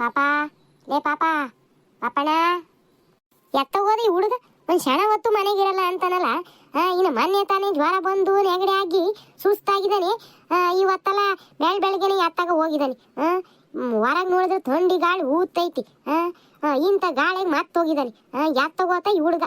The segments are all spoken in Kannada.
ಪಾಪ ಲೇ ಪಾಪಾ ಪಾಪಣ ಎತ್ತ ಹೋದ ಹುಡುಗ ಒಂದು ಕ್ಷಣ ಹೊತ್ತು ಮನೆಗಿರಲ್ಲ ಅಂತಾನಲ್ಲ. ಇನ್ನು ಮೊನ್ನೆ ತಾನೇ ಜ್ವರ ಬಂದು ನೆಗಡಿ ಆಗಿ ಸುಸ್ತಾಗಿದ್ದಾನೆ. ಇವತ್ತೆಲ್ಲ ಬೆಳ್ ಬೆಳಗ್ಗೆನೆ ಎತ್ತಾಗ ಹೋಗಿದ್ದಾನೆ. ಹೊರಗೆ ನೋಡಿದ್ರೆ ಥಂಡಿ ಗಾಳಿ ಊತೈತಿ. ಆ, ಆ, ಇಂಥ ಗಾಳಿಗೆ ಮತ್ತೆ ಹೋಗಿದ್ದಾನೆ. ಎತ್ತಗೋತ ಈ ಹುಡುಗ.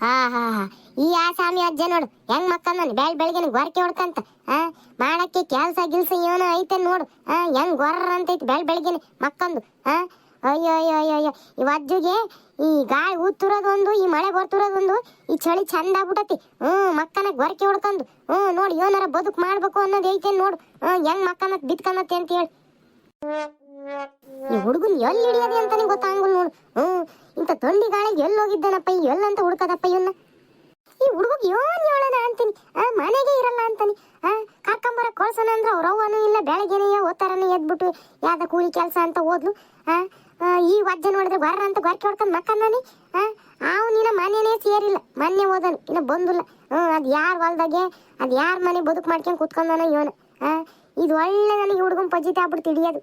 ಹಾ ಹಾ ಹಾ. ಈ ಆಸಾಮಿ ಅಜ್ಜ ನೋಡು, ಹೆಂಗ್ ಮಕ್ಕಳ ನಾನು ಬೆಳ್ ಬೆಳಗಿನ ಗೊರಕೆ ಹೊಡ್ಕಂತ, ಆ? ಮಾಡಕ್ಕೆ ಕೆಲ್ಸ, ಗಿಲ್ಸ ಏನೋ ಐತೆ ನೋಡು, ಆ? ಹೆಂಗ್ ಗೊರ್ರ ಅಂತೈತಿ ಬೆಳ್ ಬೆಳಗಿನ ಮಕ್ಕಂದು, ಆ? ಅಯ್ಯೋ ಅಯ್ಯೋ ಅಯ್ಯೋ ಅಯ್ಯೋ. ಈ ಅಜ್ಜಿಗೆ ಈ ಗಾಳಿ ಊತ್ತಿರೋದೊಂದು ಈ ಮಳೆ ಬರ್ತಿರೋದೊಂದು ಈ ಚಳಿ ಚಂದ ಆಗ್ಬಿಟ್ಟತಿ ಹ್ಞೂ, ಮಕ್ಕನ ಗೊರಕೆ ಹೊಡ್ಕೊಂಡು ಹ್ಞೂ, ನೋಡಿ, ಏನಾರ ಬದುಕು ಮಾಡ್ಬೇಕು ಅನ್ನೋದು ಐತೆ ನೋಡು ಹ್ಞೂ ಹೆಂಗ್ ಮಕ್ಕನ ಬಿತ್ಕನತ್ತೆ ಅಂತ ಹೇಳಿ. ಈ ಹುಡುಗನ್ ಎಲ್ಲಿ ಹಿಡಿಯೋದೆ ಅಂತಾನೆ ಗೊತ್ತಾಗಂಗಿಲ್ಲ ನೋಡು. ಹ್ಮ್ ಇಂತ ಥಂಡಿ ಗಾಳಿಗೆ ಎಲ್ಲಿ ಹೋಗಿದ್ದಾನಪ್ಪ ಎಲ್ಲಂತ ಹುಡುಕದಪ್ಪ ಇವನ್ನ ಈ ಹುಡುಗ ಯೋನ್ ಹೇಳೋಣ ಅಂತೀನಿ? ಆ, ಮನೆಗೆ ಇರಲ್ಲ ಅಂತಾನೆ. ಆ ಕರ್ಕೊಂಬರ ಕಳ್ಸೋಣ ಅಂದ್ರೆ ಅವ್ರ ಅವ್ವನೂ ಇಲ್ಲ ಬೆಳಗ್ಗೆನೆ ಓದ್ತಾರನ ಎದ್ಬಿಟ್ಟು ಯಾವ್ದ ಕೂಲಿ ಕೆಲಸ ಅಂತ ಓದ್ಲು. ಆ ಈ ವಜ್ಜ ನೋಡಿದ್ರೆ ಬರ್ರ ಅಂತ ಗೊರ್ಕೆ ಹೊಡ್ಕೊಂಡು ಮಕ್ಕಂದಾನೆ. ಆ ಅವನಿನ ಮನೆನೇ ಸೇರಿಲ್ಲ, ಮೊನ್ನೆ ಓದನು, ಇನ್ನ ಬಂದಿಲ್ಲ. ಹ್ಮ್ ಅದ್ ಯಾರ ಹೊಲ್ದಾಗೆ, ಅದ್ ಯಾರ ಮನೆ ಬದುಕು ಮಾಡ್ಕೊಂಡು ಕುತ್ಕೊಂಡಾನ ಇವನು. ಆ, ಇದು ಒಳ್ಳೆ ನನಗೆ ಹುಡುಗನ್ ಪಜಿತ ಆಗ್ಬಿಡ್ತು ಹಿಡಿಯೋದು.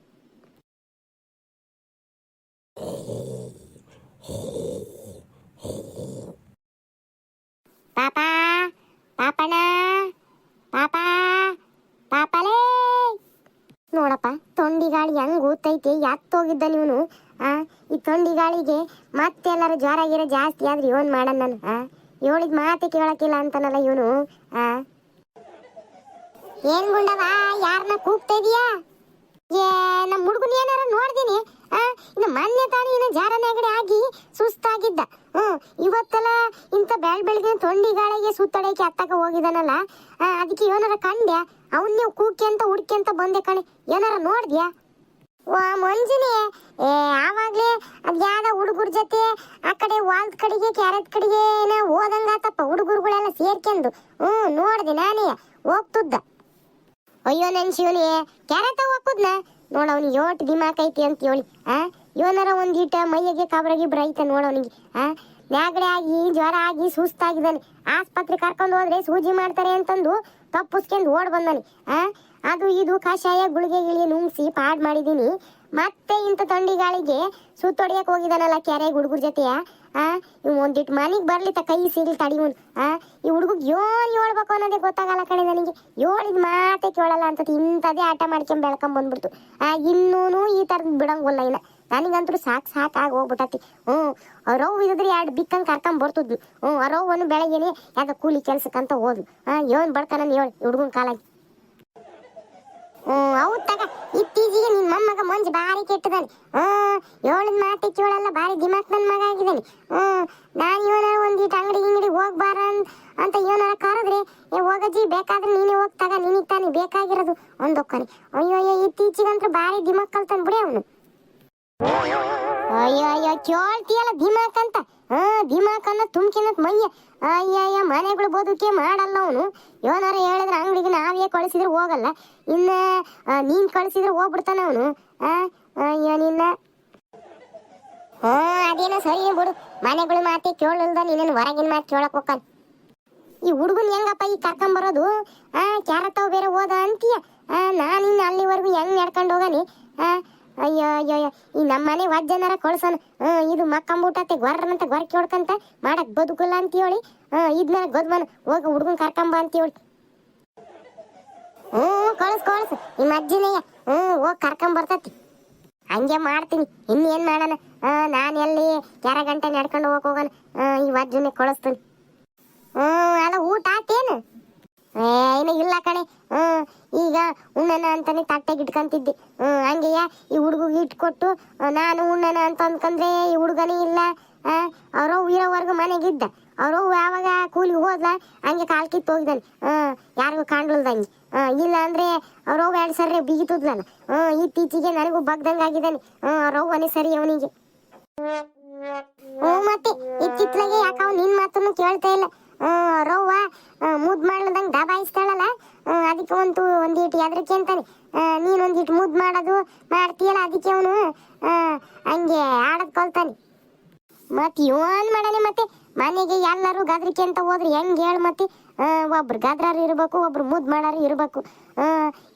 ಪಾಪ ಪಾಪಣ ಪಾಪ, ಪಾಪಲೇ. ನೋಡಪ್ಪ ಹೆಂಗ್ ಊತೈತಿ ಹೋಗಿದ್ದ ನೀವನು ಆ, ಈ ತೊಂಡಿ ಗಾಳಿಗೆ ಮತ್ತೆಲ್ಲರೂ ಜ್ವರ ಗಿರ ಜಾಸ್ತಿ ಆದ್ರೆ ಇವನ್ ಮಾಡಣ ನಾನು? ಆ, ಇವಳಿಗೆ ಮಾತೆ ಕೇಳಕ್ಕಿಲ್ಲ ಅಂತಾನಲ್ಲ ಇವನು? ಆ. ಏನ್ ಗುಂಡವ ಯಾರನ್ನ ಕೂಗ್ತಾ ಇದೀಯಾ? ಏ ನಮ್ಮ ಹುಡುಗನ ಏನಾರ ನೋಡ್ದೀನಿ. ಇನ್ನು ಮೊನ್ನೆ ತಾನೇ ಇನ್ನು ಜಾರ ನೆಗಡಿ ಆಗಿ ಸುಸ್ತಾಗಿದ್ದ. ಹ್ಮ್ ಇವತ್ತೆಲ್ಲ ಇಂಥ ಬೆಳ್ ಬೆಳಗ್ಗೆ ತೊಂಡಿ ಗಾಳಿಗೆ ಸುತ್ತಡಕ್ಕೆ ಹತ್ತಕ ಹೋಗಿದಾನಲ್ಲ ಆ, ಅದಕ್ಕೆ ಏನಾರ ಕಂಡ್ಯ? ಅವನ್ ನೀವು ಕೂಕಿ ಅಂತ ಬಂದೆ ಕಣೆ. ಏನಾರ ನೋಡ್ದ್ಯಾ? ಮಂಜಿನಿ ಆವಾಗ್ಲೇ ಅದ್ ಯಾವ್ದ ಹುಡುಗರ ಜೊತೆ ಆ ಕಡೆ ವಾಲ್ದ ಕಡೆಗೆ ಕ್ಯಾರೆಟ್ ಕಡೆಗೆ ಏನೋ ಹೋದಂಗಾತಪ್ಪ ಹುಡುಗರುಗಳೆಲ್ಲ ಸೇರ್ಕೊಂಡು ಹ್ಮ್ ನೋಡ್ದೆ ನಾನೇ ಹೋಗ್ತಿದ್ದ. ಅಯ್ಯೋ ನನ್ ಶಿವನಿ ಕ್ಯಾರೆಟ್ ಹಾಕುದ್ನ ನೋಡ ಅವ್ನಿಗೆ ಯೋಟ್ ದಿಮಾಕ್ ಐತಿ ಅಂತ ಹೇಳಿ, ಆ? ಇವನಾರ ಒಂದಿಟ ಮೈಯಿಗೆ ಕಬ್ರ ಬ್ರೈತ ಐತೆ ನೋಡ ಅವನಿಗೆ, ಆ? ನ್ಯಾಗಡೆ ಆಗಿ, ಜ್ವರ ಆಗಿ, ಸುಸ್ತಾಗಿದ್ದಾನೆ. ಆಸ್ಪತ್ರೆ ಕರ್ಕೊಂಡು ಹೋದ್ರೆ ಸೂಜಿ ಮಾಡ್ತಾರೆ ಅಂತಂದು ತಪ್ಪಿಸ್ಕೊಂಡು ಓಡ್ ಬಂದಾನೆ, ಆ? ಅದು ಇದು ಕಷಾಯ, ಗುಳಿಗೆ ಗಿಳಿ ನುಂಗ್ಸಿ ಪಾಡ್ ಮಾಡಿದೀನಿ. ಮತ್ತೆ ಇಂಥ ತಂಡಿಗಾಳಿಗೆ ಹೋಗಿದ್ದಾನಲ್ಲ ಹೋಗಿದಾನಲ್ಲ ಕೆರೆ ಹುಡುಗರ ಜೊತೆಯ ಆ, ಇವ್ ಒಂದಿಟ್ಟು ಮನೆಗೆ ಬರ್ಲಿತ್ತ ಕೈ ಸಿಗ್ಲಿ ತಡಿವನ್ ಆ, ಈ ಹುಡುಗಗ್ ಯೋನ್ ಹೇಳ್ಬೇಕು ಅನ್ನೋದೇ ಗೊತ್ತಾಗಲ್ಲ ಕಣೆ ನನಗೆ. ಹೇಳಿದ ಮಾತೆ ಕೇಳಲ್ಲ ಅಂತ ಇಂಥದೇ ಆಟ ಮಾಡ್ಕೊಂಡ್ ಬೆಳ್ಕೊಂಡ್ ಬಂದ್ಬಿಡ್ತು. ಆ, ಇನ್ನೂನು ಈ ತರ ಬಿಡಂಗಲ್ಲ ಇಲ್ಲ ನನಗಂತೂ ಸಾಕ್ ಸಾಕ್ ಆಗಿ ಹೋಗ್ಬಿಟ್ಟತಿ. ಹ್ಮ್ ಅವ್ರವ್ ಇದ್ರೆ ಎರಡು ಬಿಕ್ಕಂಗ್ ಕರ್ಕೊಂಡ್ ಬರ್ತಿದ್ಲು ಹ್ಮ್ ಒಂದು ಬೆಳಗ್ಗೆನೆ ಯಾಕ ಕೂಲಿ ಕೆಲ್ಸಕ್ಕಂತ ಹೋದ್ವಿ. ಆ ಯೋನ್ ಬಡ್ಕನ ಹೇಳಿ ಹುಡುಗನ ಕಾಲಾಗಿ ಹ್ಮ್, ಹೌದ್ ತಗ. ಇತ್ತೀಚೆಗೆ ನಿನ್ ಮೊಮ್ಮಗ ಮಂಜು ಬಾರಿ ಕೆಟ್ಟದಾನೆ. ಹ್ಮ್ ಹೇಳಿದ ಮಾತೆ ಕೇಳಲ್ಲ ಬಾರಿ ದಿಮಾಕ್ ನನ್ ಮಗ ಆಗಿದ್ದಾನೆ. ಹ್ಮ್, ನಾನ್ ಇವನ ಒಂದಿಟ್ ಅಂಗಡಿ ಗಿಂಗಡಿ ಹೋಗ್ಬಾರ ಅಂತ ಇವನಾರ ಕರೆದ್ರೆ, ಏ, ಹೋಗಜ್ಜಿ, ಬೇಕಾದ್ರೆ ನೀನೇ ಹೋಗ್ತಾಗ ನಿನಗ್ ತಾನೇ ಬೇಕಾಗಿರೋದು ಒಂದೊಕ್ಕನೆ ಅಯ್ಯೋ ಇತ್ತೀಚೆಗಂತ್ರ ಬಾರಿ ದಿಮಾಕ್ ಕಲ್ತಾನ ಬಿಡಿ ಅವನು. ಅಯ್ಯೋ ಅಯ್ಯೋ ಕೇಳ್ತೀಯಲ್ಲ ಧಿಮಾಕ್ ಅಂತ. ಹಾ ಧಿಮಾಕ್ ಅನ್ನೋ ತುಮ್ಕಿನತ್ ಮಯ್ಯ ಅಯ್ಯಯ್ಯ ಮನೆಗಳು ಬದುಕೆ ಮಾಡಲ್ಲ ಅವನು. ಏನಾರ ಹೇಳಿದ್ರೆ ಅಂಗಡಿಗೆ ನಾವೇ ಕಳಿಸಿದ್ರೆ ಹೋಗಲ್ಲ. ಇನ್ನ ನೀನ್ ಕಳಿಸಿದ್ರೆ ಹೋಗ್ಬಿಡ್ತಾನ ಅವನು. ಅಯ್ಯೋ, ನಿನ್ನ. ಹ್ಞೂ, ಅದೇನೋ ಸರಿ ಬಿಡು. ಮನೆಗಳು ಮಾತೆ ಕೇಳಲ್ದ ನೀನೇನು ಹೊರಗಿನ ಮಾತು ಕೇಳಕ್ ಹೋಗ್ತಾನೆ. ಈ ಹುಡುಗನ್ ಹೆಂಗಪ್ಪ ಈ ಕರ್ಕೊಂಬರೋದು ಆ ಕ್ಯಾರತ್ತಾವ್ ಬೇರೆ ಹೋದ ಅಂತೀಯ? ನಾನಿನ್ನ ಅಲ್ಲಿವರೆಗೂ ಹೆಂಗ್ ನಡ್ಕೊಂಡು ಹೋಗಾನಿ? ಆ ಅಯ್ಯೋ ಅಯ್ಯೋ ಈ ನಮ್ಮ ಮನೆ ವಜ್ಜನಾರ ಕಳ್ಸೋಣ. ಹ್ಮ್ ಇದು ಮಕ್ಕಂಬುಟತೆ ಗೊರ್ರಂತ ಗೊರಕಿ ಹೊಡ್ಕಂತ ಮಾಡಕ್ ಬದುಕಲ್ಲ ಅಂತ ಹೇಳಿ ಇದ್ನ ಗೊದ್ಮನ್ ಹೋಗ ಹುಡುಗನ್ ಕರ್ಕಂಬ ಅಂತ ಹೇಳಿ ಹ್ಞೂ, ಕಳ್ಸ್ ಕಳ್ಸ್ ನಿಮ್ಮ ಅಜ್ಜಿನಯ್ಯ. ಹ್ಮ್ ಹೋಗಿ ಕರ್ಕಂಬ ಬರ್ತತಿ. ಹಂಗೆ ಮಾಡ್ತೀನಿ. ಇನ್ನೇನು ಮಾಡನ ನಾನ್ ಎಲ್ಲಿ ಕೆರ ಗಂಟೆ ನಡ್ಕೊಂಡು ಹೋಗಕ್ ಹೋಗೋಣ. ಈ ವಜ್ಜನೆ ಕಳಿಸ್ತೀನಿ. ಹ್ಮ್ ಅಲ್ಲ ಊಟ ಆತೇನು? ಏ, ಇನ್ನು ಇಲ್ಲ ಕಣೆ. ಹ್ಮ್ ಈಗ ಉಣ್ಣನ ಅಂತಾನೆ ತಟ್ಟೆಗೆ ಇಟ್ಕೊಂತಿದ್ದೆ. ಹಂಗೆಯ ಈ ಹುಡುಗಿಗೆ ಇಟ್ಕೊಟ್ಟು ನಾನು ಉಣ್ಣನ ಅಂತ ಅಂದ್ಕೊಂಡ್ರೆ ಈ ಹುಡುಗನೇ ಇಲ್ಲ. ಅವ್ರ ಇರೋವರೆಗೂ ಮನೆಗಿದ್ದ ಅವರು ಯಾವಾಗ ಕೂಲಿಗೆ ಹೋದ್ಲ, ಹಂಗೆ ಕಾಲ್ ಕಿತ್ತು ಹೋಗಿದ್ದಾನೆ. ಯಾರಿಗೂ ಕಾಣ್ಲಿಲ್ದಂಗೆ. ಇಲ್ಲ ಅಂದ್ರೆ ಅವ್ರ ಎರಡು ಸರಿ ಬಿಗಿತದ್ಲಲ್ಲ. ಹ್ಮ್, ಇತ್ತೀಚೆಗೆ ನನಗೂ ಬಗ್ದಂಗ ಆಗಿದ್ದಾನೆ. ಹ್ಮ್ ಅವ್ರವ್ವನೇ ಸರಿ ಅವನಿಗೆ. ಹ್ಞೂ ಮತ್ತೆ ಇತ್ತಿತ್ಲಾಗೆ ಯಾಕ ಅವ್ನು ನಿನ್ ಮಾತನ್ನು ಕೇಳ್ತಾ ಇಲ್ಲ ಹ್ಮ್ ರವ್ವ ಮುದ್ ಮಾಡ್ಲದಂಗ್ ದಬಾಯಿಸ್ತಾಳಲ್ಲ ಹ್ಮ್, ಅದಕ್ಕೆ ಒಂದು ಒಂದೀಟ್ ಎದ್ರಿಕೆ ಅಂತಾನೆ ಆ, ನೀನ್ ಒಂದೀಟ್ ಮುದ್ ಮಾಡೋದು ಮಾಡ್ತೀಯಲ್ಲ ಅದಕ್ಕೆ ಅವನು ಹಂಗೆ ಆಡದ್ ಕಲ್ತಾನೆ ಮತ್ ಇವನ್ ಮಾಡನೆ ಮತ್ತೆ ಮನೆಗೆ ಎಲ್ಲರೂ ಗದ್ರಿಕೆ ಅಂತ ಹೋದ್ರೆ ಹೆಂಗ್ ಹೇಳು ಮತ್ತೆ ಒಬ್ರು ಗದ್ರಾರು ಇರ್ಬೇಕು ಒಬ್ರು ಮುದ್ದು ಮಾಡೋರು ಇರ್ಬೇಕು.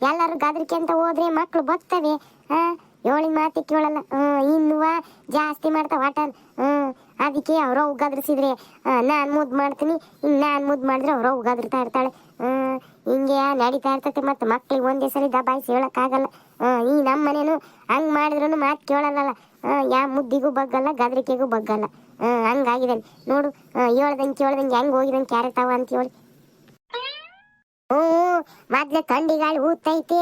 ಎಲ್ಲರೂ ಗದ್ರಿಕೆ ಅಂತ ಹೋದ್ರೆ ಮಕ್ಳು ಬರ್ತವೆ ಆ, ಏಳಿನ ಮಾತಿ ಕೇಳಲ್ಲ. ಇನ್ನುವ ಜಾಸ್ತಿ ಮಾಡ್ತಾವ ಆಟ. ಹ್ಮ್ ಅದಕ್ಕೆ ಅವ್ರ ಉಗಾದ್ರಿಸಿದ್ರೆ ನಾನು ಮುದ್ದು ಮಾಡ್ತೀನಿ ಇನ್ನು ನಾನು ಮುದ್ದು ಮಾಡಿದ್ರೆ ಅವ್ರ ಗದರ್ತಾ ಇರ್ತಾಳೆ. ಹಿಂಗೆ ನಡೀತಾ ಇರ್ತೈತೆ ಮತ್ತೆ ಮಕ್ಳಿಗೆ ಒಂದೇ ಸರಿ ದಬಾಯಿಸಿ ಹೇಳಕ್ಕಾಗಲ್ಲ. ಈ ನಮ್ಮ ಮನೇನು ಹಂಗ್ ಮಾಡಿದ್ರು ಮಾತು ಕೇಳಲ್ಲಲ್ಲ. ಯಾ ಮುದ್ದಿಗೂ ಬಗ್ಗಲ್ಲ ಗದ್ರಿಕೆಗೂ ಬಗ್ಗಲ್ಲ. ಹಂಗಾಗಿದೆ ನೋಡು ಹೇಳ್ದಂಗೆ ಕೇಳ್ದಂಗೆ ಹೆಂಗ್ ಹೋಗಿದಂಗೆ ಕ್ಯಾರೆಟ್ ಅವ ಅಂತ ಹೇಳಿ. ಹ್ಞೂ ಮೊದ್ಲೆ ಥಂಡಿ ಗಾಳಿ ಊತೈತಿ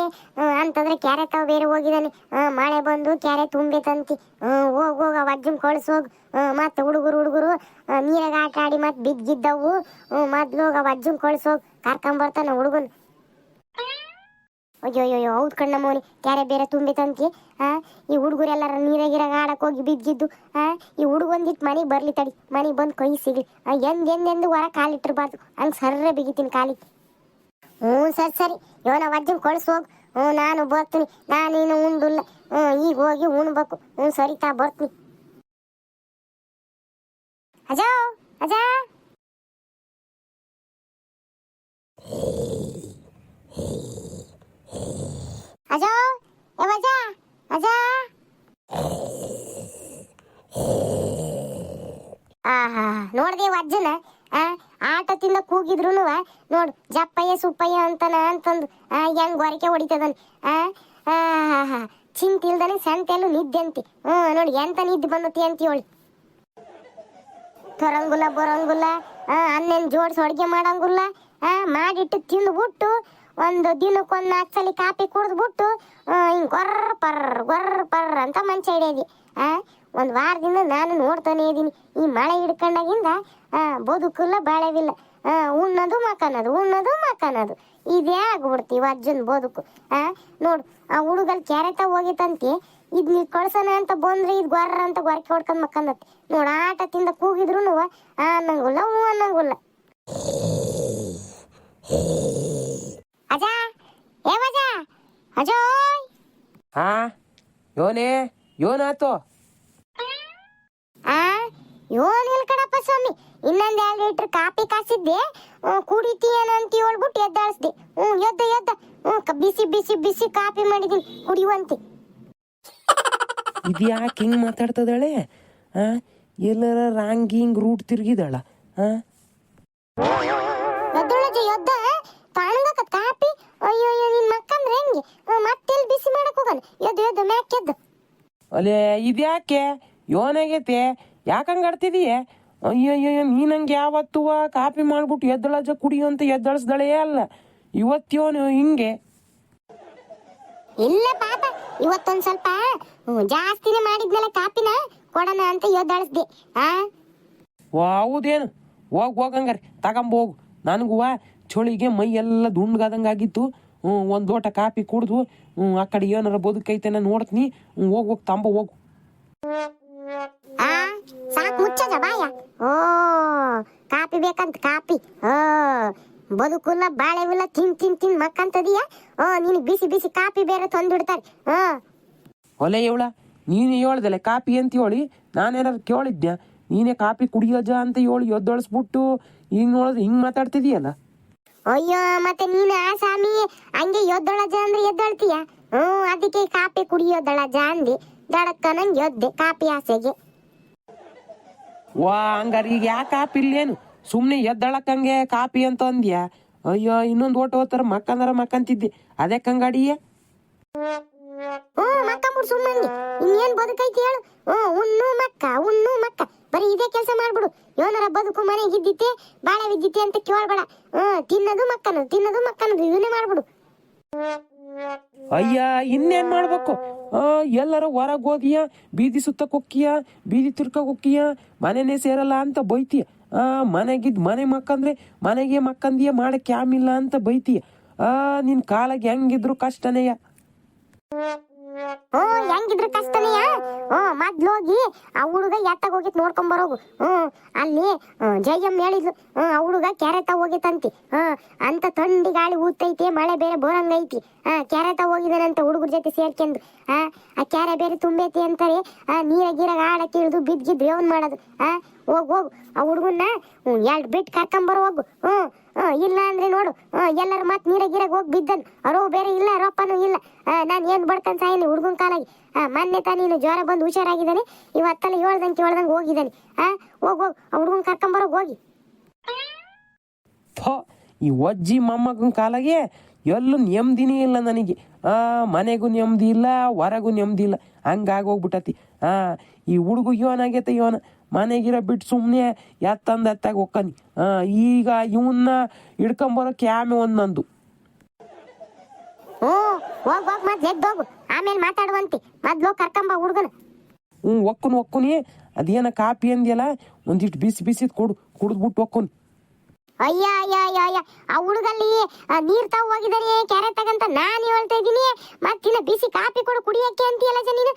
ಅಂತಂದ್ರೆ ಕ್ಯಾರೆ ತಾವ ಬೇರೆ ಹೋಗಿದ್ದಾನೆ ಹ್ಮ್, ಮಳೆ ಬಂದು ಕ್ಯಾರೆ ತುಂಬಿತಂತಿ ಹ್ಮ್, ಹೋಗ್ ಹೋಗ ವಜ್ಜನ್ ಕಳ್ಸಿ ಹೋಗ್. ಹ್ಮ್, ಮತ್ತೆ ಹುಡುಗರು ಹುಡುಗರು ನೀರಾಗ ಆಟ ಆಡಿ ಮತ್ತೆ ಬಿದ್ದಿದ್ದವು ಹ್ಮ್, ಮೊದ್ಲು ಹೋಗ ಹೋಗ್ ಕರ್ಕೊಂಬರ್ತಾನ ಹುಡುಗನ್. ಅಯ್ಯೋ ಅಯ್ಯೋ ಹೌದು ಕಣ್ಣ ಮೋನಿ ಕ್ಯಾರೆ ಬೇರೆ ತುಂಬಿತಂತಿ ಆ ಈ ಹುಡುಗರೆಲ್ಲರ ನೀರಾಗಿರಾಗ ಆಡಕ್ ಹೋಗಿ ಬಿದ್ದಿದ್ದು ಆ ಈ ಹುಡುಗೊಂದಿಟ್ಟು ಮನೆಗೆ ಬರ್ಲಿ ತಡಿ. ಮನೆಗೆ ಬಂದು ಕೈ ಸಿಗ್ಲಿ. ಎಂದೆಂದೆಂದು ಎಂದ್ ಎಂದೆಂದು ಹೊರ ಕಾಲಿಟ್ಟಿರ್ಬಾರ್ದು ಹಂಗೆ ಸರ್ರೆ ಬಿಗಿತೀನಿ ಕಾಲಿಗೆ ಹ್ಞೂ, ಸರಿ ಸರಿ. ಇವನ ವಜ್ಜನ್ ಕಳ್ಸಿ ಹೋಗು. ಹ್ಞೂ, ನಾನು ಬರ್ತೀನಿ. ನಾನೇನು ಉಂಡಿಲ್ಲ. ಹ್ಞೂ, ಈಗ ಹೋಗಿ ಉಣ್ಬೇಕು. ಹ್ಞೂ, ಸರಿ, ತಾ, ಬರ್ತೀನಿ. ಅಜಾ ಅಜಾ. ಅಜಾ, ಏ ಅಜಾ ಅಜಾ ಆಹಾ, ನೋಡ್ದೆ ವಜ್ಜನ. ಆಟದಿಂದ ಕೂಗಿದ್ರು ನೋಡು, ಜಪ್ಪಯ್ಯ, ಸುಪ್ಪಯ್ಯ ಅಂತಾನ ಅಂತಂದು ಹೆಂಗ್ ಗೊರಕೆ ಹೊಡಿತದನ್ ಚಿಂತಿಲ್ದನೆ ಸಂತೆಲ್ಲೂ ನಿದ್ದೆ ಅಂತಿ ಹ್ಞೂ, ನೋಡಿ, ಎಂತ ನಿದ್ದೆ ಬಂದತಿ ಅಂತ ಹೇಳಿ. ತೊರಂಗುಲ್ಲ ಬರಂಗುಲ್ಲ ಅನ್ನೇನ್ ಜೋಡ್ಸಿ ಅಡ್ಗೆ ಮಾಡಂಗುಲ್ಲ ಮಾಡಿಟ್ಟು ತಿಂದ್ಬಿಟ್ಟು, ಒಂದು ದಿನಕ್ಕೊಂದು ನಾಲ್ಕು ಸಲ ಕಾಪಿ ಕುಡಿದ್ಬಿಟ್ಟು ಹಿಂಗೆ ಗೊರ್ರ ಪರ್ರ ಗೊರ್ರ ಪರ್ರ ಅಂತ ಮಂಚ ಹಿಡಿಯೋದಿ, ಆ ಒಂದು ವಾರದಿಂದ ನಾನು ನೋಡ್ತಾನೆ ಇದ್ದೀನಿ ಈ ಮಳೆ ಹಿಡ್ಕೊಂಡಾಗಿಂದ ಬದುಕಿಲ್ಲ ಬಾಳೆವಿಲ್ಲ. ಉಣ್ಣೋದು ಮಕ್ಕನದು ಉಣ್ಣೋದು ಮಕ್ಕನದು ಇದೇ ಆಗ್ಬಿಡ್ತೀವಿ ಅಜ್ಜನ ಬದುಕು. ಆ, ನೋಡು, ಆ ಹುಡುಗಲ್ ಕ್ಯಾರೆಟ ಹೋಗಿತ್ತಂತೆ. ಇದ್ ನೀ ಕಳ್ಸನ ಅಂತ ಬಂದ್ರೆ ಇದ್ ಗೊರ್ರ ಅಂತ ಗೊರಕೆ ಹೊಡ್ಕೊಂಡ್ ಮಕ್ಕಂದತಿ ನೋಡ ಆಟದಿಂದ ಕೂಗಿದ್ರು ಆ, ಅನ್ನಂಗುಲ್ಲ, ಹೂ ಅನ್ನಂಗುಲ್ಲ. ಅಜಾ, ಏ ಅಜಾ ಅಜೋಯ್. ಹಾ, ಯೋನೇ ಯೋನಾತು ಯೋನಿಲ್ ಕಣಪ್ಪ ಸ್ವಾಮಿ ಇನ್ನೊಂದ್ ಎರಡು ಲೀಟರ್ ಕಾಪಿ ಕಾಸಿದ್ದೆ. ಕುಡಿತೀಯನ ಅಂತ ಹೇಳ್ಬಿಟ್ಟು ಎದ್ದಾಳಿಸ್ದೆ. ಹ್ಞೂ ಎದ್ದ ಎದ್ದ. ಹ್ಞೂ ಬಿಸಿ ಬಿಸಿ ಬಿಸಿ ಕಾಪಿ ಮಾಡಿದೀನಿ. ಕುಡಿಯುವಂತೆ. ಇದ್ಯಾಕೆ ಹಿಂಗೆ ಮಾತಾಡ್ತದಾಳೆ? ಹಾಂ ಎಲ್ಲರ ರಾಂಗ್ ಹಿಂಗ್ ರೂಟ್ ತಿರುಗಿದಾಳ? ಆ? ಎದ್ದೊಳಜ ಎದ್ದ ತಣ್ಣಗಕ್ಕ ಕಾಪಿ ಅಯ್ಯೋ ಅಯ್ಯೋ ನಿನ್ ಮಕ್ಕಂದ್ರೆ ಹೆಂಗೆ? ಮತ್ತೆ ಮತ್ತೆಲ್ಲಿ ಬಿಸಿ ಮಾಡಕ್ ಹೋಗಲ್ಲ ಎದ್ದು ಎದ್ದು ಮ್ಯಾಕ್ ಎದ್ದು. ಅಲ್ಲೇ ಇದ್ಯಾಕೆ? ಯೋನಾಗೈತೆ? ಯಾಕಂಗ್ ಆಡ್ತಿದೀಯ? ಅಯ್ಯಯ್ಯೋ ಅಯ್ಯೋ ನೀನಂಗೆ ಯಾವತ್ತು ಕಾಪಿ ಮಾಡ್ಬಿಟ್ಟು ಎದ್ದಳಜ ಕುಡಿಯೋ ಅಂತ ಎದ್ದಳಿಸ್ದಳೇ ಅಲ್ಲ. ಇವತ್ಯೋನು ಹಿಂಗೆ. ಇಲ್ಲ ಪಾಪ ಇವತ್ತೊಂದ್ ಸ್ವಲ್ಪ ಜಾಸ್ತಿನೇ ಮಾಡಿದ್ನಲ್ಲ ಕಾಪಿನ ಕೊಡೋಣ ಅಂತ ಎದ್ದಳಿಸ್ದೆ ಆ? ಹೌದೇನು? ಹೋಗ್ ಹೋಗಂಗಾರೆ ತಗೊಂಬ ಹೋಗು. ನನಗೂ ಚಳಿಗೆ ಮೈ ಎಲ್ಲ ದುಂಡ್ಗಾದಂಗಾಗಿತ್ತು. ಹ್ಞೂ ಒಂದು ಲೋಟ ಕಾಪಿ ಕುಡ್ದು ಹ್ಞೂ ಆ ಕಡೆ ಏನಾರ ಬದುಕೈತೆ ನಾನು ನೋಡ್ತೀನಿ. ಹೋಗಿ ಹೋಗಿ ತಂಬ ಹೋಗು. ಸಾಕ್ ಮುಚ್ಚದ ಬಾಯ. ಓ ಕಾಪಿ ಬೇಕಂತ ಕಾಪಿ. ಓ ಬದುಕುಲ್ಲ ಬಾಳೆವಿಲ್ಲ ತಿನ್ ತಿನ್ ತಿನ್ ಮಕ್ಕಂತದೀಯ? ಓ ನೀನು ಬಿಸಿ ಬಿಸಿ ಕಾಪಿ ಬೇರೆ ತಂದಿಡ್ತಾರೆ ಹಾ ಒಲೆ ಇವಳ ನೀನು ಹೇಳ್ದಲೆ ಕಾಪಿ ಅಂತ ಹೇಳಿ ನಾನೇನಾರು ಕೇಳಿದ್ದೆ ನೀನೇ ಕಾಪಿ ಕುಡಿಯೋಜ ಅಂತ ಹೇಳಿ ಎದ್ದೊಳಿಸ್ಬಿಟ್ಟು ಹಿಂಗ್ ನೋಡಿದ್ರೆ ಹಿಂಗೆ ಮಾತಾಡ್ತಿದೀಯಲ್ಲ? ಅಯ್ಯೋ ಮತ್ತೆ ನೀನು ಆ ಸ್ವಾಮಿ ಹಂಗೆ ಎದ್ದೊಳಜ ಅಂದ್ರೆ ಎದ್ದೊಳ್ತೀಯ? ಹ್ಮ್ ಅದಕ್ಕೆ ಕಾಪಿ ಕುಡಿಯೋದಳ ಜಾಂದಿ ದಡಕ್ಕ ನಂಗೆ ಎದ್ದೆ ಕಾಪಿ ಆಸೆಗೆ. ವಾ, ಹಂಗಾರೆ ಈಗ ಯಾಕೆ ಕಾಪಿ ಇಲ್ಲೇನು? ಸುಮ್ಮನೆ ಎದ್ದಳಕ್ಕಂಗೆ ಕಾಪಿ ಅಂತ ಅಂದ್ಯಾ? ಅಯ್ಯೋ, ಇನ್ನೊಂದು ಓಟ್ ಹೋಗ್ತಾರ ಮಕ್ಕಂದ್ರ ಮಕ್ಕಂತಿದ್ದೆ. ಅದೇ ಕಂಗಾಡಿಯೇ? ಹ್ಮ್ ಮಕ್ಕ ಬಿಡು ಸುಮ್ಮನೆ ಇನ್ನೇನ್ ಬದುಕೈತಿ ಹೇಳು? ಹ್ಞೂ, ಉಣ್ಣು ಮಕ್ಕ ಉಣ್ಣು ಮಕ್ಕ. ಬರೀ ಇದೇ ಕೆಲಸ ಮಾಡ್ಬಿಡು. ಯೋನರ ಬದುಕು ಮನೆಗೆ ಇದ್ದಿತ್ತೆ ಬಾಳೆ ಬಿದ್ದಿತ್ತೆ ಅಂತ ಕೇಳ್ಬೇಡ. ಹ್ಮ್ ತಿನ್ನೋದು ಮಕ್ಕನದು ತಿನ್ನೋದು ಮಕ್ಕನದು ಇವನೇ ಮಾಡ್ಬಿಡು. ಅಯ್ಯ, ಇನ್ನೇನ್ ಮಾಡ್ಬೇಕು? ಎಲ್ಲರ ಹೊರಗ್ ಹೋದಿಯ ಬೀದಿ ಸುತ್ತ ಕೊಕ್ಕಿಯ ಬೀದಿ ತಿರ್ಕಕ್ ಹೊಕ್ಕಿಯ ಮನೆನೇ ಸೇರಲ್ಲ ಅಂತ ಬೈತೀಯ? ಆ, ಮನೆಗಿದ್ ಮನೆ ಮಕ್ಕಂದ್ರೆ ಮನೆಗೆ ಮಕ್ಕಂದಿಯ ಮಾಡಕ್ಕೆ ಆಮಿಲ್ಲ ಅಂತ ಬೈತೀಯ? ಆ, ನಿನ್ ಕಾಲಾಗ ಹೆಂಗಿದ್ರು ಕಷ್ಟನೇಯ ಹ್ಞೂ, ಹೆಂಗಿದ್ರು ಕಷ್ಟನೆಯ ಓ ಮೊದ್ಲು ಹೋಗಿ ಆ ಹುಡುಗ ಎತ್ತಾಗ ಹೋಗಿತ್ ನೋಡ್ಕೊಂಡ್ ಬರೋಗು. ಹ್ಮ್ ಅಲ್ಲಿ ಜಯಮ್ಮ ಹೇಳಿದ್ಲು ಹ್ಮ್ ಆ ಹುಡುಗ ಕ್ಯಾರೆತ ಹೋಗಿತ್ತಂತಿ ಹ್ಮ್ ಅಂತ ಥಂಡಿ ಗಾಳಿ ಊತೈತಿ, ಮಳೆ ಬೇರೆ ಬರಂಗೈತಿ ಹಾ ಕ್ಯಾರೆತ ಹೋಗಿದಾನಂತ ಹುಡುಗರ ಜೊತೆ ಸೇರ್ಕೊಂಡು ಆ ಕ್ಯಾರೆ ಬೇರೆ ತುಂಬೈತಿ ಅಂತಾರೆ. ಆ ನೀರ ಗೀರಾಗ ಆಡಕ್ಕೆ ಇಳಿದು ಬಿದ್ಗಿದ್ರೆ ಏನ್ ಮಾಡೋದು? ಹಾ ಹೋಗ್, ಹೋಗು. ಆ ಹುಡುಗನ್ನ ಎರಡು ಬಿಟ್ಟು ಕರ್ಕೊಂಬರ್ ಹೋಗು. ಹ್ಞೂ ಹ್ಞೂ, ಇಲ್ಲ ಅಂದ್ರೆ ನೋಡು. ಎಲ್ಲರ ಮತ್ತೆ ನೀರ ಗಿರಾಗ ಹೋಗಿ ಬಿದ್ದನ್. ಅರೋ, ಬೇರೆ ಇಲ್ಲ ರೊಪ್ಪನೂ ಇಲ್ಲ. ನಾನು ಏನು ಬಡ್ತಾನೆ ಸಾಯಿಲಿ, ಹುಡುಗನ ಕಾಲಾಗಿ. ಮನ್ನೆ ತಾನು ನೀನು ಜ್ವರ ಬಂದು ಹುಷಾರಾಗಿದ್ದಾನೆ. ಇವತ್ತಲ್ಲ ಹೇಳ್ದಂಗೆ ಕೇಳ್ದಂಗೆ ಹೋಗಿದ್ದಾನೆ. ಹಾಂ, ಹೋಗ್ ಹೋಗ್. ಆ ಹುಡುಗನ ಕರ್ಕೊಂಬರೋಗಿ ಹೋಗಿ. ಥೋ, ಈ ಒಜ್ಜಿ ಮೊಮ್ಮಗನ ಕಾಲಾಗೆ ಎಲ್ಲೂ ನೆಮ್ಮದಿನೇ ಇಲ್ಲ ನನಗೆ. ಆ, ಮನೆಗೂ ನೆಮ್ಮದಿ ಇಲ್ಲ, ಹೊರಗೂ ನೆಮ್ಮದಿ ಇಲ್ಲ. ಹಂಗಾಗಿ ಹೋಗ್ಬಿಟ್ಟತಿ. ಆ ಈ ಹುಡುಗ ಇವನಾಗೈತೆ ಇವನ ಮನೆಗಿರೋ ಬಿಟ್ಟು ಸುಮ್ಮನೆ ಎತ್ತಂದ ಎತ್ತಾಗ ಒಕ್ಕನಿ ಆ ಈಗ ಇವನ್ನ ಹಿಡ್ಕೊಂಬರೋಕೆ ಕ್ಯಾಮೆ ಒಂದು ನಂದು. ಹ್ಞೂ ಹೋಗ್ ಹೋಗ್ ಮತ್ತೆ ಎದ್ದೋಗು ಆಮೇಲೆ ಮಾತಾಡುವಂತೆ. ಮೊದ್ಲು ಹೋಗಿ ಕರ್ಕೊಂಬ ಹುಡುಗನ. ಹ್ಞೂ ಒಕ್ಕುನ್ ಒಕ್ಕುನಿ ಅದೇನ ಕಾಪಿ ಅಂದ್ಯಲ್ಲ ಒಂದಿಷ್ಟು ಬಿಸಿ ಬಿಸಿದ್ ಕೊಡು ಕುಡಿದ್ಬಿಟ್ಟು ಒಕ್ಕುನ್ ಅಯ್ಯ ಅಯ್ಯ ಅಯ್ಯ ಅಯ್ಯ. ಆ ಹುಡುಗಲ್ಲಿ ನೀರ್ ತಾವು ಹೋಗಿದ್ದಾನೆ ಕ್ಯಾರೆಟ್ ತಗಂತ ನಾನು ಹೇಳ್ತಾ ಇದ್ದೀನಿ. ಮತ್ತಿನ್ನ ಬಿಸಿ ಕಾಫಿ ಕೊಡು ಕುಡಿಯಕ್ಕೆ ಅಂತೀಯಲ್ಲ ಜ ನೀನು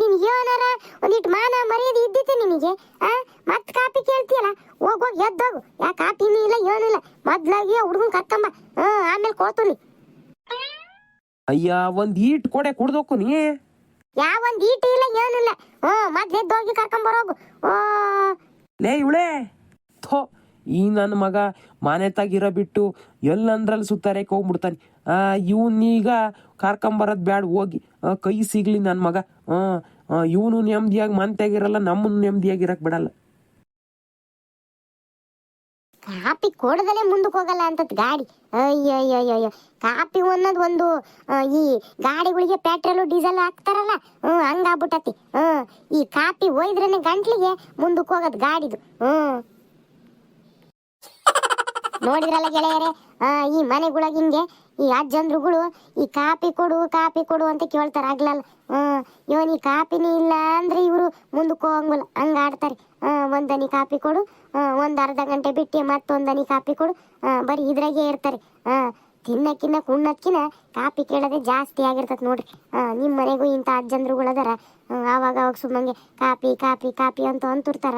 ನಿನ್ ಏನಾರ ಒಂದಿಟ್ಟು ಮಾನ ಮರ್ಯಾದೆ ಇದ್ದಿತ್ತು ನಿನಗೆ? ಮತ್ ಕಾಪಿ ಕೇಳ್ತೀಯಲ್ಲ? ಹೋಗ್ ಹೋಗ್ ಎದ್ದೋಗು ಯಾ ಕಾಪಿ ಇಲ್ಲ ಏನಿಲ್ಲ ಇಲ್ಲ. ಮೊದ್ಲಾಗಿ ಹುಡುಗನ್ ಕರ್ಕಂಬ. ಹ್ಮ್ ಆಮೇಲೆ ಕೊಡ್ತೀನಿ. ಅಯ್ಯ ಒಂದ್ ಈಟ್ ಕೊಡೆ ಯಾವ ಯಾವೊಂದ್ ಈಟ್ ಇಲ್ಲ ಏನಿಲ್ಲ ಹ್ಮ್ ಮೊದ್ಲು ಎದ್ದೋಗಿ ಕರ್ಕೊಂಬರೋಗು. ಲೇ ಇವಳೆ. ಥೋ. ಈ ನನ್ನ ಮಗ ಮನೆ ತಾಗಿರ ಬಿಟ್ಟು ಎಲ್ಲಂದ್ರಲ್ಲಿ ಸುತ್ತಾರಕ್ಕೆ ಹೋಗ್ಬಿಡ್ತಾನೆ. ಆ, ಇವನೀಗ ಕರ್ಕೊಂಬರೋದು ಬ್ಯಾಡ ಹೋಗಿ ಕೈ ಸಿಗ್ಲಿ ನನ್ನ ಮಗ. ಇವನು ನೆಮ್ಮದಿಯಾಗಿ ಮಾನ್ಯತೆಯಾಗಿರಲ್ಲ ನಮ್ಮನ್ನು ನೆಮ್ಮದಿಯಾಗಿರಕ್ ಬಿಡಲ್ಲ. ಕಾಪಿ ಕೊಡದಲ್ಲೇ ಮುಂದಕ್ಕೆ ಹೋಗಲ್ಲ ಅಂತದ್ ಗಾಡಿ. ಅಯ್ಯೋ ಅಯ್ಯೋ ಅಯ್ಯೋ ಅಯ್ಯೋ ಕಾಪಿ ಅನ್ನೋದು ಒಂದು ಈ ಗಾಡಿಗಳಿಗೆ ಪೆಟ್ರೋಲು, ಡೀಸೆಲ್ ಹಾಕ್ತಾರಲ್ಲ, ಹ್ಮ್, ಹಂಗಾಗ್ಬಿಟ್ಟತಿ. ಹ್ಮ್, ಈ ಕಾಪಿ ಒಯ್ದ್ರೇನೆ ಗಂಟ್ಲಿಗೆ ಮುಂದಕ್ಕೆ ಹೋಗೋದು ಗಾಡಿದು. ಹ್ಮ್. ನೋಡಿದ್ರಲ್ಲ ಗೆಳೆಯರೇ? ಈ ಮನೆಗುಳಗ ಹಿಂಗೆ ಈ ಅಜ್ಜಂದ್ರುಗಳು ಈ ಕಾಪಿ ಕೊಡು ಕಾಪಿ ಕೊಡು ಅಂತ ಕೇಳ್ತಾರೆ. ಆಗ್ಲಲ್ಲ. ಹ್ಮ್ ಇವನ್ ಈ ಕಾಪಿನೇ ಇಲ್ಲ ಅಂದ್ರೆ ಇವರು ಮುಂದಕ್ಕೆ ಹೋಗಂಗಿಲ್ಲ. ಹಂಗ ಆಡ್ತಾರೆ. ಒಂದನಿ ಕಾಪಿ ಕೊಡು ಒಂದು ಅರ್ಧ ಗಂಟೆ ಬಿಟ್ಟು ಮತ್ತೊಂದನಿ ಕಾಪಿ ಕೊಡು. ಬರೀ ಇದ್ರಾಗೆ ಇರ್ತಾರೆ. ತಿನ್ನಕ್ಕಿನ್ನ ಕುಣ್ಣಕ್ಕಿನ ಕಾಪಿ ಕೇಳೋದೆ ಜಾಸ್ತಿ ಆಗಿರ್ತದೆ ನೋಡ್ರಿ. ನಿಮ್ಮ ಮನೆಗೂ ಇಂಥ ಅಜ್ಜಂದ್ರುಗಳು ಅದಾರ ಆವಾಗ ಅವಾಗ ಸುಮ್ಮಂಗೆ ಕಾಪಿ ಕಾಪಿ ಕಾಪಿ ಅಂತ ಅಂತಿರ್ತಾರ.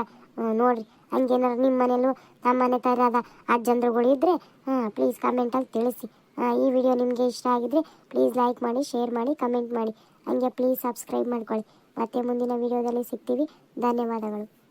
ನೋಡ್ರಿ. ಹಂಗೇನಾರು ನಿಮ್ಮ ಮನೆಯಲ್ಲೂ ನಮ್ಮ ಮನೆ ಥರದ ಅಜ್ಜಂದ್ರುಗಳು ಇದ್ದರೆ ಹಾಂ ಪ್ಲೀಸ್ ಕಮೆಂಟಲ್ಲಿ ತಿಳಿಸಿ. ಈ ವಿಡಿಯೋ ನಿಮಗೆ ಇಷ್ಟ ಆಗಿದ್ರೆ ಪ್ಲೀಸ್ ಲೈಕ್ ಮಾಡಿ ಶೇರ್ ಮಾಡಿ ಕಮೆಂಟ್ ಮಾಡಿ. ಹಂಗೆ ಪ್ಲೀಸ್ ಸಬ್ಸ್ಕ್ರೈಬ್ ಮಾಡ್ಕೊಳ್ಳಿ. ಮತ್ತೆ ಮುಂದಿನ ವಿಡಿಯೋದಲ್ಲಿ ಸಿಗ್ತೀವಿ. ಧನ್ಯವಾದಗಳು.